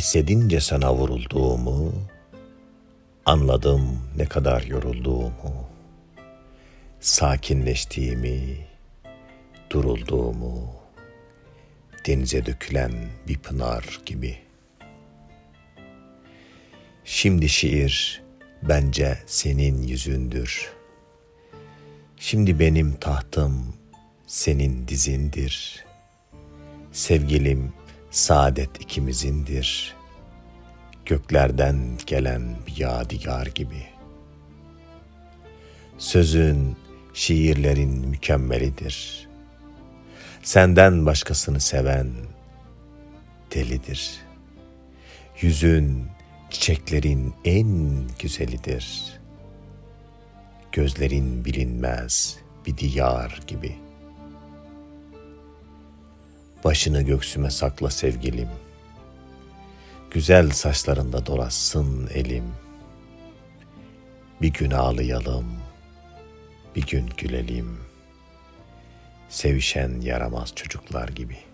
Hissedince sana vurulduğumu, anladım ne kadar yorulduğumu, sakinleştiğimi, durulduğumu, denize dökülen bir pınar gibi. Şimdi şiir bence senin yüzündür. Şimdi benim tahtım senin dizindir. Sevgilim saadet ikimizindir. Göklerden gelen bir yadigar gibi. Sözün, şiirlerin mükemmelidir. Senden başkasını seven delidir. Yüzün, çiçeklerin en güzelidir. Gözlerin bilinmez bir diyar gibi. Başını göksüme sakla sevgilim. Güzel saçlarında dolaşsın elim. Bir gün ağlayalım, bir gün gülelim. Sevişen yaramaz çocuklar gibi.''